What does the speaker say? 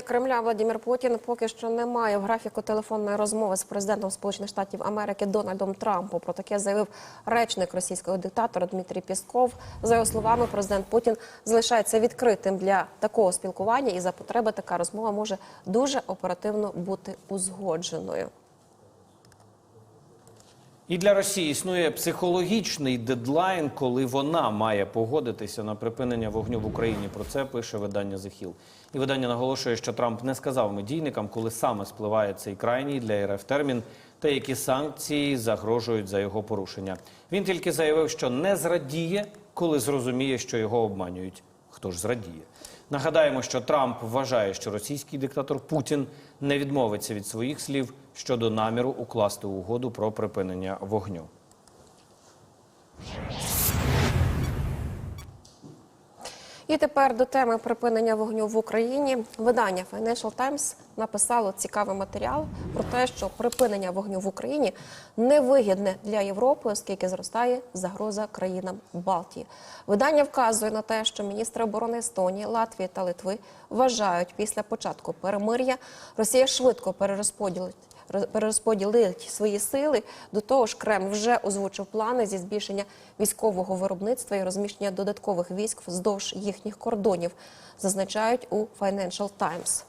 Кремля Владимир Путін поки що не має в графіку телефонної розмови з президентом Сполучених Штатів Америки Дональдом Трампом. Про таке заявив речник російського диктатора Дмитрій Пісков. За його словами, президент Путін залишається відкритим для такого спілкування, і за потреби така розмова може дуже оперативно бути узгодженою. І для Росії існує психологічний дедлайн, коли вона має погодитися на припинення вогню в Україні. Про це пише видання The. І видання наголошує, що Трамп не сказав медійникам, коли саме спливає цей крайній для РФ термін та які санкції загрожують за його порушення. Він тільки заявив, що не зрадіє, коли зрозуміє, що його обманюють. Хто ж зрадіє? Нагадаємо, що Трамп вважає, що російський диктатор Путін не відмовиться від своїх слів щодо наміру укласти угоду про припинення вогню. І тепер до теми припинення вогню в Україні. Видання Financial Times написало цікавий матеріал про те, що припинення вогню в Україні невигідне для Європи, оскільки зростає загроза країнам Балтії. Видання вказує на те, що міністри оборони Естонії, Латвії та Литви вважають, після початку перемир'я Росія швидко перерозподілить роз- перерозподілить свої сили. До того ж, Кремль вже озвучив плани зі збільшення військового виробництва і розміщення додаткових військ вздовж їхніх кордонів, зазначають у Financial Times.